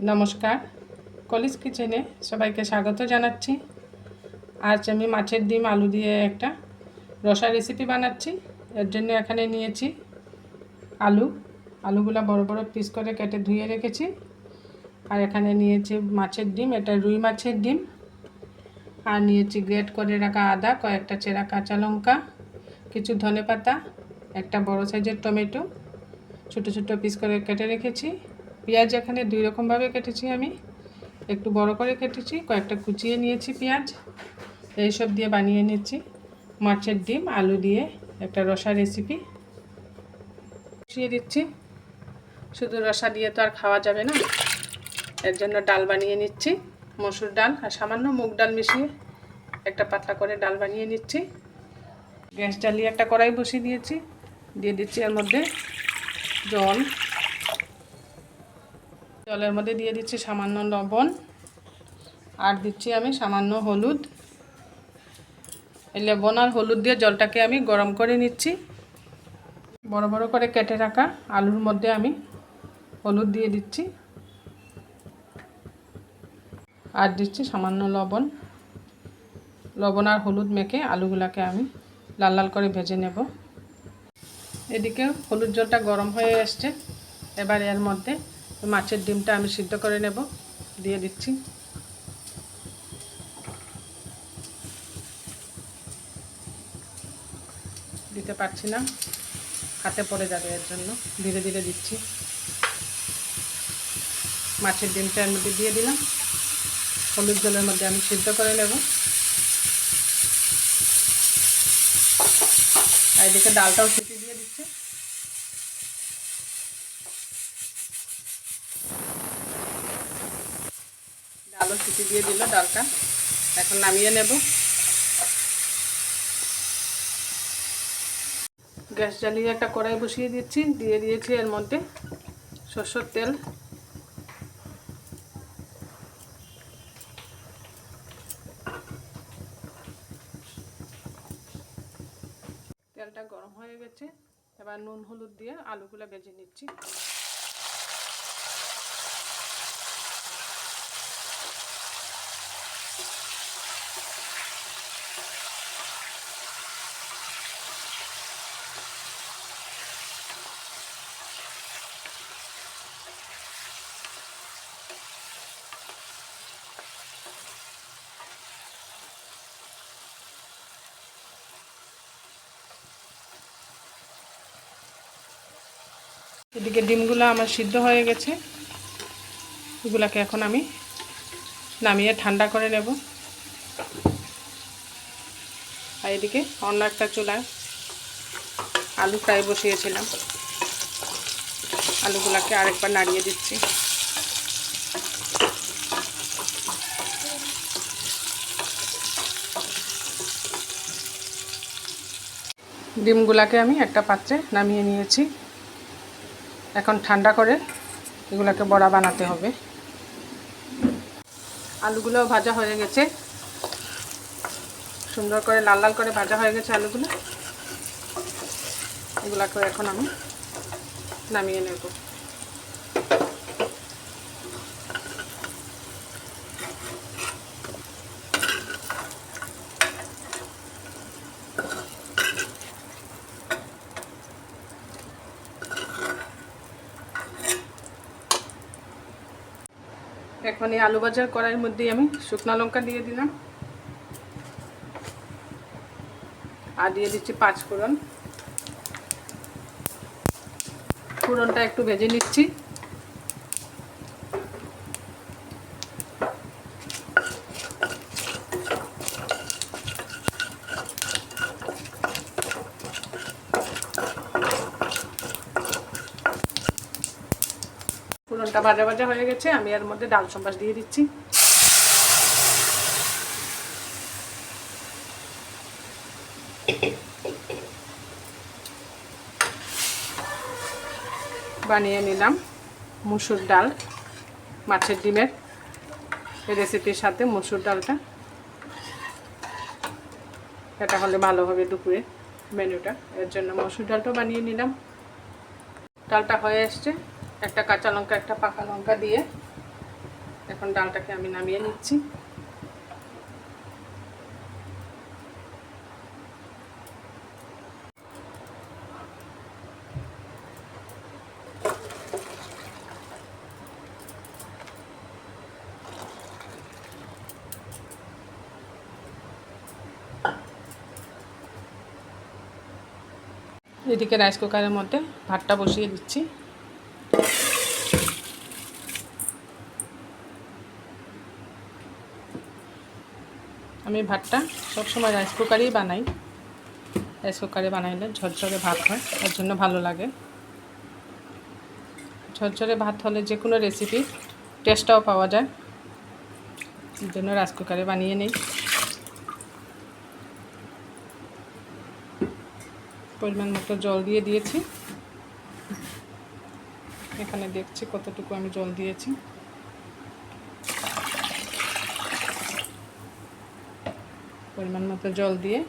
নমস্কার। কলিস কিচেনে সবাইকে স্বাগত জানাচ্ছি। আজ আমি মাছের ডিম, আলু দিয়ে একটা রসা রেসিপি বানাচ্ছি। এর জন্য এখানে নিয়েছি আলু। আলুগুলো বড় বড় পিস করে কেটে ধুয়ে রেখেছি। আর এখানে নিয়েছি মাছের ডিম, এটা রুই মাছের ডিম। আর নিয়েছি গ্রেট করে রাখা আদা, কয়েকটা চেরা কাঁচা লঙ্কা, কিছু ধনে পাতা একটা বড় সাইজের টমেটো। ছোটো ছোটো পিস করে কেটে রেখেছি। পেঁয়াজ এখানে দুই রকমভাবে কেটেছি আমি। একটু বড় করে কেটেছি, কয়েকটা কুচিয়ে নিয়েছি পেঁয়াজ। এইসব দিয়ে বানিয়ে নিচ্ছি। মাছের ডিম, আলু দিয়ে একটা রসা রেসিপি বসিয়ে দিচ্ছি। শুধু রসা দিয়ে তো আর খাওয়া যাবে না। এর জন্য ডাল বানিয়ে নিচ্ছি, মসুর ডাল আর সামান্য মুগ ডাল মিশিয়ে একটা পাতলা করে ডাল বানিয়ে নিচ্ছি। গ্যাস জ্বালিয়ে একটা কড়াই বসিয়ে দিয়েছি। দিয়ে দিচ্ছি এর মধ্যে জল। জলের মধ্যে দিয়ে দিচ্ছি সামান্য লবণ। আর দিচ্ছি আমি সামান্য হলুদ। এই লবণ আর হলুদ দিয়ে জলটাকে আমি গরম করে নিচ্ছি। বড় বড় করে কেটে রাখা আলুর মধ্যে আমি হলুদ দিয়ে দিচ্ছি। আর দিচ্ছি সামান্য লবণ। লবণ আর হলুদ মেখে আলুগুলাকে আমি লাল লাল করে ভেজে নেব। এদিকে হলুদ জলটা গরম হয়ে এসছে। এবার এর মধ্যে মাছের ডিমটা আমি সিদ্ধ করে নেব, দিয়ে দিচ্ছি। দিতে পারছি না, হাতে পড়ে যাবে এর জন্য, ধীরে ধীরে দিচ্ছি। মাছের ডিমটা এর মধ্যে দিয়ে দিলাম, হলুদ জলের মধ্যে আমি সিদ্ধ করে নেব। এদিকে ডালটাও সিটি দিয়ে দিল ডালটা। এখন নামিয়ে নেব। গ্যাস জ্বালিয়ে একটা কড়াই বসিয়ে দিচ্ছি। দিয়ে দিয়েছি এর মধ্যে সরষের তেল। তেলটা গরম হয়ে গেছে। এবার নুন, হলুদ দিয়ে আলুগুলো বেজে নিচ্ছি। এদিকে ডিমগুলো আমার সিদ্ধ হয়ে গেছে। এগুলাকে এখন আমি নামিয়ে ঠান্ডা করে নেব। আর এদিকে অন্য একটা চুলায় আলু ফ্রাই বসিয়েছিলাম। আলুগুলাকে আরেকবার নাড়িয়ে দিচ্ছি। ডিমগুলাকে আমি একটা পাত্রে নামিয়ে নিয়েছি। এখন ঠান্ডা করে এগুলোকে বড়া বানাতে হবে। আলুগুলো ভাজা হয়ে গেছে। সুন্দর করে লাল লাল করে ভাজা হয়ে গেছে আলুগুলো। এগুলাকে এখন আমি নামিয়ে নেব। এখন এই আলু ভাজার কড়াইয়ের মধ্যে আমি শুকনো লঙ্কা দিয়ে দিলাম। আর দিয়ে দিচ্ছি পাঁচ ফোড়ন ফোড়নটা একটু ভেজে নিচ্ছি। ফোড়নটা ভাজা ভাজা হয়ে গেছে, আমি এর মধ্যে ডাল সম্বাস দিয়ে দিচ্ছি। বানিয়ে নিলাম মুসুর ডাল, মাছের ডিমের রেসিপির সাথে মুসুর ডালটা। এটা হলে ভালো হবে দুপুরে মেনুটা, এর জন্য মসুর ডালটাও বানিয়ে নিলাম। ডালটা হয়ে এসছে। একটা কাঁচা লঙ্কা, একটা পাকা লঙ্কা দিয়ে এখন ডালটাকে আমি নামিয়ে নিচ্ছি। এদিকে রাইস কুকারের মধ্যে ভাতটা বসিয়ে দিচ্ছি। আমি ভাতটা সবসময় রাইস কুকারেই বানাই। রাইস কুকারে বানাইলে ঝরঝরে ভাত হয়, তার জন্য ভালো লাগে। ঝরঝরে ভাত হলে যে কোনো রেসিপি টেস্টটাও পাওয়া যায়। এই জন্য রাইস কুকারে বানিয়ে নিই। পরিমাণ মতো জল দিয়ে দিয়েছি। এখানে দেখছি কতটুকু আমি জল দিয়েছি। পরিমাণ মতো জল দিয়ে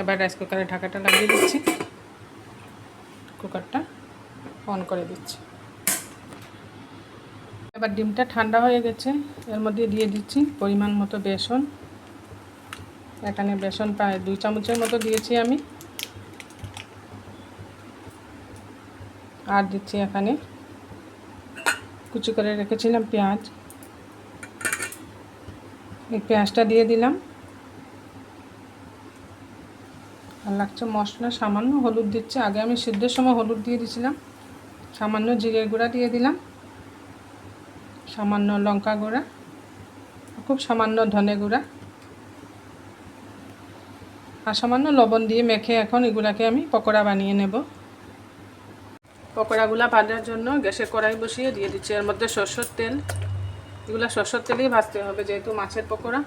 এবার রাইস কুকারে ঢাকাটা লাগিয়ে দিচ্ছি। কুকারটা অন করে দিচ্ছি। এবার ডিমটা ঠান্ডা হয়ে গেছে, এর মধ্যে দিয়ে দিচ্ছি পরিমাণ মতো বেসন। এখানে বেসন প্রায় দুই চামচের মতো দিয়েছি আমি। আর দিচ্ছি এখানে কুচি করে রেখেছিলাম পেঁয়াজ। এই পেঁয়াজটা দিয়ে দিলাম। লাগছে মশলা, সামান্য হলুদ দিচ্ছে। আগে আমি সিদ্ধের সময় হলুদ দিয়ে দিয়েছিলাম সামান্য জিরে গুঁড়া দিয়ে দিলাম। সামান্য লঙ্কা গুঁড়া, খুব সামান্য ধনে গুঁড়া। আর সামান্য লবণ দিয়ে মেখে এখন এগুলাকে আমি পকোড়া বানিয়ে নেব। পকোড়াগুলো ভাজার জন্য গ্যাসের কড়াই বসিয়ে দিয়ে দিচ্ছি। এর মধ্যে সরষের তেল। এগুলো সরষের তেলেই ভাজতে হবে, যেহেতু মাছের পকোড়া,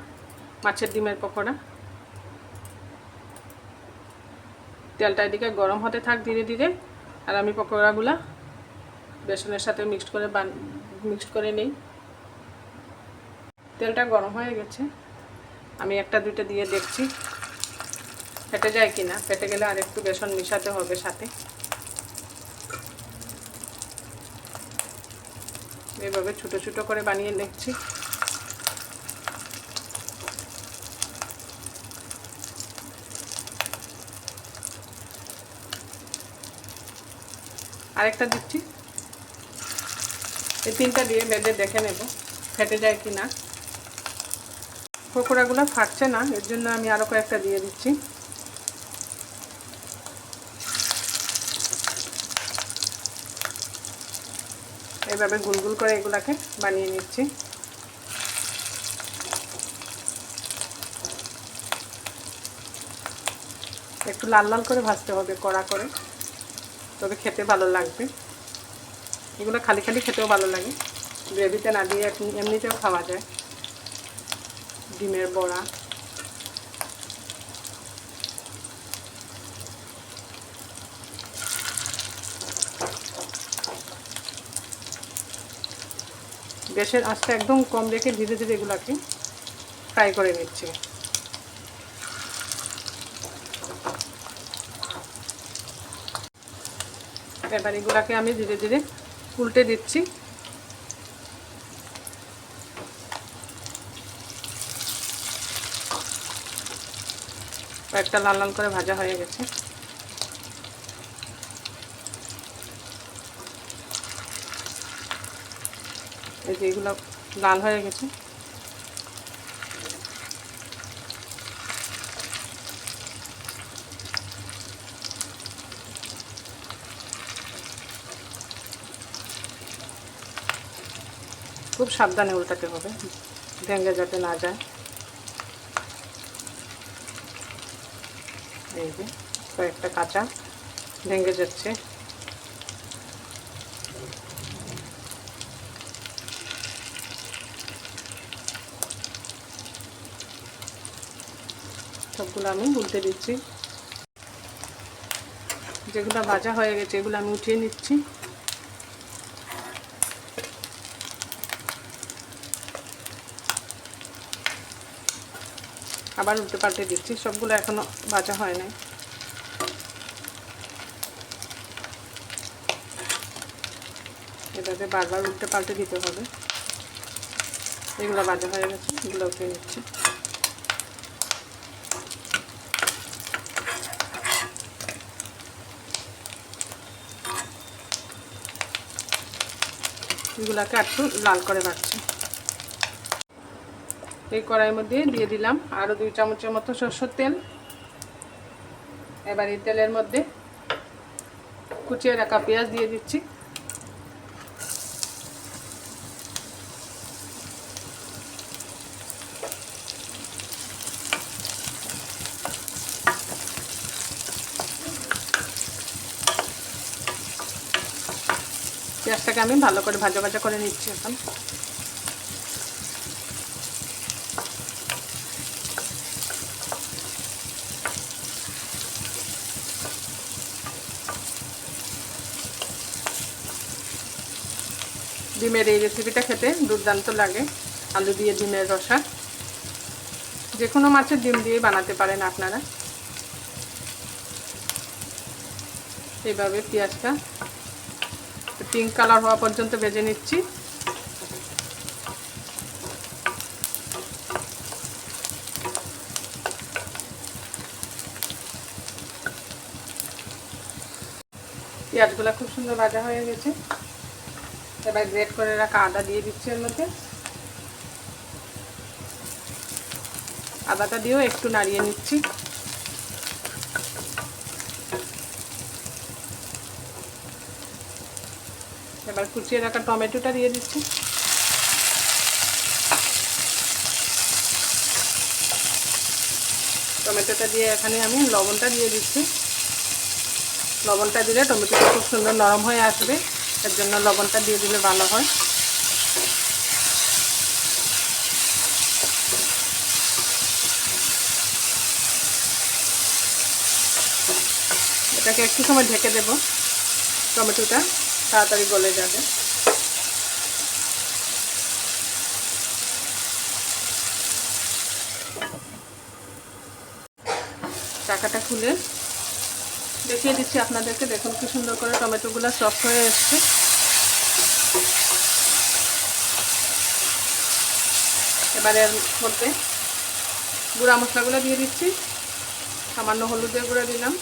মাছের ডিমের পকোড়া। তেলটা এদিকে গরম হতে থাক ধীরে ধীরে। আর আমি পকোড়াগুলা বেসনের সাথে মিক্সড করে বান মিক্সড করে নিই। তেলটা গরম হয়ে গেছে। আমি একটা দুইটা দিয়ে দেখছি। ফেটে যায় কি না ফেটে গেলে আর একটু বেসন মিশাতে হবে সাথে। এভাবে ছোটো ছোটো করে বানিয়ে নিচ্ছি আরেকটা দিচ্ছি। এই তিনটা দিয়ে বেঁধে দেখে নেব, ফেটে যায় কি না পকোড়াগুলো ফাটছে না, এর জন্য আমি আরও কয়েকটা দিয়ে দিচ্ছি। এইভাবে গুলগুল করে এগুলাকে বানিয়ে নিচ্ছি। একটু লাল লাল করে ভাজতে হবে, কড়া করে। তবে খেতে ভালো লাগবে। এগুলো খালি খালি খেতেও ভালো লাগে। গ্রেভিতে না দিয়ে এমনিতেও খাওয়া যায়। ডিমের বড়া। গ্যাসের আঁচটা একদম কম রেখে ধীরে ধীরে এগুলাকে ফ্রাই করে নিচ্ছি। এবার এগুলাকে আমি ধীরে ধীরে উল্টে দিচ্ছি। কয়েকটা লাল লাল করে ভাজা হয়ে গেছে। এই যে এগুলো লাল হয়ে গেছে। সাবধানে উল্টাতে হবে। ভেঙে যাতে না যায়। এই যে, কয়েকটা কাঁচা ভেঙে যাচ্ছে। সবগুলো আমি উল্টে দিচ্ছি। যেগুলো ভাজা হয়ে গেছে, এগুলো আমি উঠিয়ে নিচ্ছি। আবার উল্টে পাল্টে দিচ্ছি, সবগুলো এখনও ভাজা হয় নাই। এটাতে বারবার উল্টে পাল্টে দিতে হবে। এগুলো বাজা হয়ে গেছে, এগুলো উঠিয়ে নিচ্ছি। এগুলাকে একটু লাল করে রাখছি এই কড়াইয়ের মধ্যে দিয়ে দিলাম আরও দুই চামচের মতো সরষের তেল। এবার এই তেলের মধ্যে কুচিয়ে রাখা পেঁয়াজ দিয়ে দিচ্ছি। পেঁয়াজটাকে আমি ভালো করে ভাজা ভাজা করে নিচ্ছি এখন। ডিমের এই রেসিপিটা খেতে দুর্দান্ত লাগে। আলু দিয়ে ডিমের রসা। যে কোনো মাছের ডিম দিয়ে বানাতে পারেন আপনারা। এইভাবে পেঁয়াজটা পিঙ্ক কালার হওয়া পর্যন্ত ভেজে নিচ্ছি। পেঁয়াজগুলো খুব সুন্দর ভাজা হয়ে গেছে। এবার গ্রেট করে রাখা আদা দিয়ে দিচ্ছি এর মধ্যে। আদাটা দিয়েও একটু নাড়িয়ে নিচ্ছি। এবার কুচিয়ে রাখা টমেটোটা দিয়ে দিচ্ছি। টমেটোটা দিয়ে এখানে আমি লবণটা দিয়ে দিচ্ছি। লবণটা দিলে টমেটোটা খুব সুন্দর নরম হয়ে আসবে। এর জন্য লবণটা দিয়ে দিলে ভালো হয়। এটাকে একটু সময় ঢেকে দেব। টমেটোটা তাড়াতাড়ি গলে যাবে। চাকাটা খুলে দেখিয়ে দিচ্ছি আপনাদেরকে। দেখুন কি সুন্দর করে টমেটোগুলো সফট হয়ে এসছে। এবারে মধ্যে গুঁড়া মশলাগুলো দিয়ে দিচ্ছি। সামান্য হলুদের গুঁড়া দিলাম,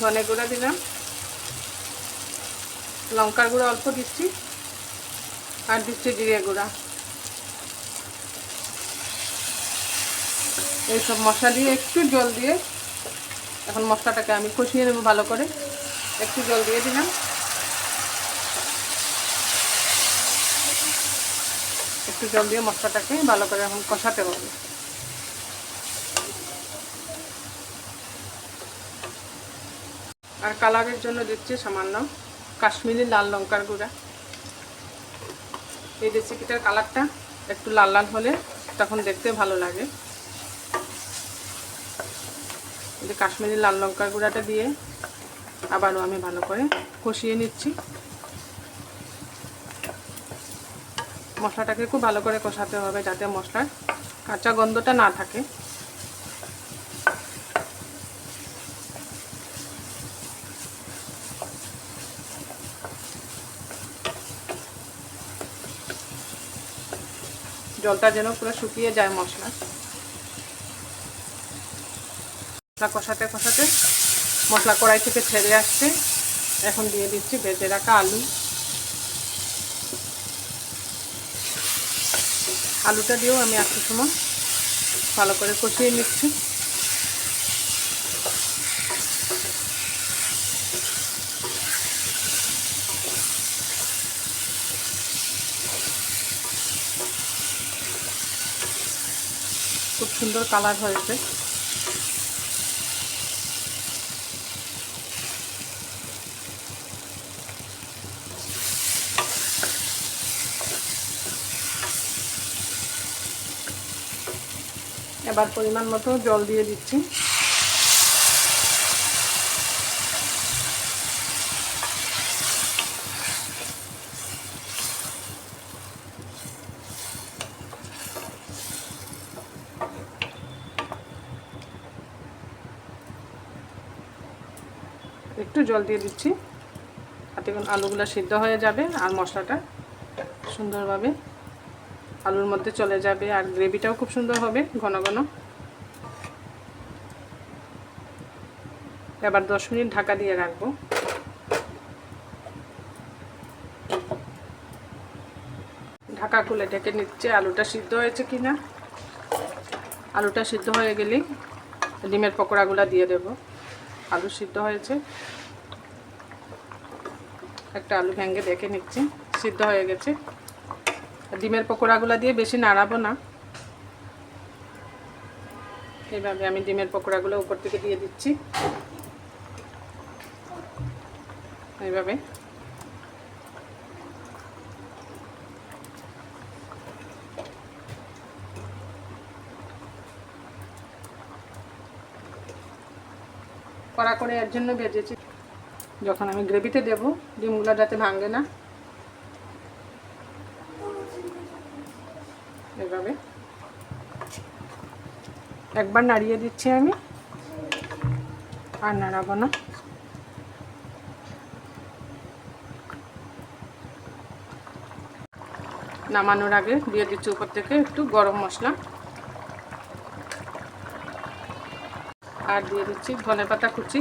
ধনে গুঁড়া দিলাম, লঙ্কার গুঁড়া অল্প দিচ্ছি, আর দিচ্ছি জিরে গুঁড়া। এইসব মশলা দিয়ে একটু জল দিয়ে এখন মশলাটাকে আমি কষিয়ে নেব ভালো করে। একটু জল দিয়ে দিলাম। একটু জল দিয়ে মশলাটাকে ভালো করে এখন কষাতে হবে। আর কালারের জন্য দিচ্ছি সামান্য কাশ্মীরি লাল লঙ্কার গুঁড়া। এই রেসিপিটার কালারটা একটু লাল লাল হলে তখন দেখতে ভালো লাগে। যে কাশ্মীরি লাল লঙ্কার গুঁড়াটা দিয়ে আবারও আমি ভালো করে কষিয়ে নিচ্ছি। মশলাটাকে খুব ভালো করে কষাতে হবে যাতে মশলার কাঁচা গন্ধটা না থাকে। জলটা যেন পুরো শুকিয়ে যায় মশলা মশলা কষাতে কষাতে মশলা কড়াই থেকে ছেড়ে আসছে। এখন দিয়ে দিচ্ছি ভেজে রাখা আলু। আলুটা দিয়েও আমি একটু সময় ভালো করে কষিয়ে নিচ্ছি। খুব সুন্দর কালার হয়েছে। এবার পরিমাণ মতো জল দিয়ে দিচ্ছি। একটু জল দিয়ে দিচ্ছি। তাতে আলুগুলো সিদ্ধ হয়ে যাবে আর মশলাটা সুন্দরভাবে আলুর মধ্যে চলে যাবে আর গ্রেভিটাও খুব সুন্দর হবে, ঘন ঘন। এবার দশ মিনিট ঢাকা দিয়ে রাখব। ঢাকা খুলে ঢেকে নিচ্ছে, আলুটা সিদ্ধ হয়েছে কি না আলুটা সিদ্ধ হয়ে গেলেই ডিমের পকোড়াগুলো দিয়ে দেব। আলু সিদ্ধ হয়েছে। একটা আলু ভেঙে দেখে নিচ্ছি, সিদ্ধ হয়ে গেছে। ডিমের পকোড়াগুলো দিয়ে বেশি নাড়াবো না। এইভাবে আমি ডিমের পকোড়াগুলো উপর থেকে দিয়ে দিচ্ছি। এইভাবে। কড়া করে এর জন্য ভেজেছি। যখন আমি গ্রেভিতে দেব, ডিমগুলো যাতে ভাঙে না এভাবে একবার নাড়িয়ে দিচ্ছি আমি। আর নাড়াবো না। নামানোর আগে দিয়ে দিচ্ছি উপর থেকে একটু গরম মশলা। আর দিয়ে দিচ্ছি ধনে পাতা কুচি।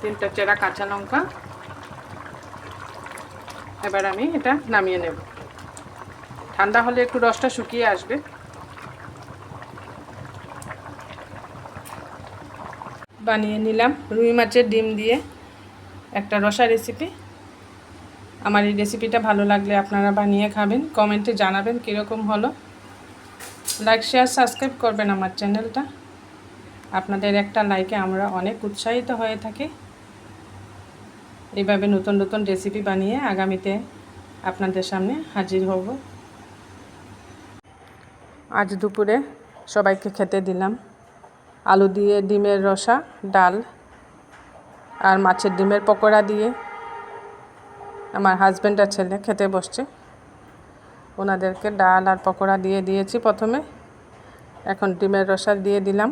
তিনটা চেরা কাঁচা লঙ্কা। এবার আমি এটা নামিয়ে নেব। ঠান্ডা হলে একটু রসটা শুকিয়ে আসবে। বানিয়ে নিলাম রুই মাছের ডিম দিয়ে একটা রসা রেসিপি আমার এই রেসিপিটা ভালো লাগলে আপনারা বানিয়ে খাবেন, কমেন্টে জানাবেন কীরকম হলো। লাইক শেয়ার সাবস্ক্রাইব করবেন আমার চ্যানেলটা। আপনাদের একটা লাইকে আমরা অনেক উৎসাহিত হয়ে থাকি। এইভাবে নতুন নতুন রেসিপি বানিয়ে আগামীতে আপনাদের সামনে হাজির হব। আজ দুপুরে সবাইকে খেতে দিলাম। আলু দিয়ে ডিমের রসা, ডাল আর মাছের ডিমের পকোড়া দিয়ে আমার হাজব্যান্ড আর ছেলে খেতে বসছে। ওনাদেরকে ডাল আর পকোড়া দিয়ে দিয়েছি প্রথমে। এখন ডিমের রসা দিয়ে দিলাম।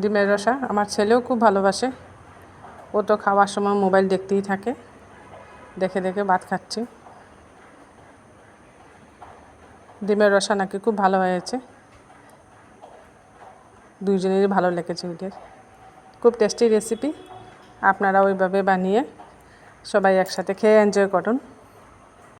ডিমের রসা আমার ছেলেও খুব ভালোবাসে। ও তো খাওয়ার সময় মোবাইল দেখতেই থাকে। দেখে দেখে ভাত খাচ্ছি। ডিমের রসা নাকি খুব ভালো হয়েছে। দুইজনেরই ভালো লেগেছে ওদের খুব টেস্টি রেসিপি আপনারা ওইভাবে বানিয়ে সবাই একসাথে খেয়ে এনজয় করুন।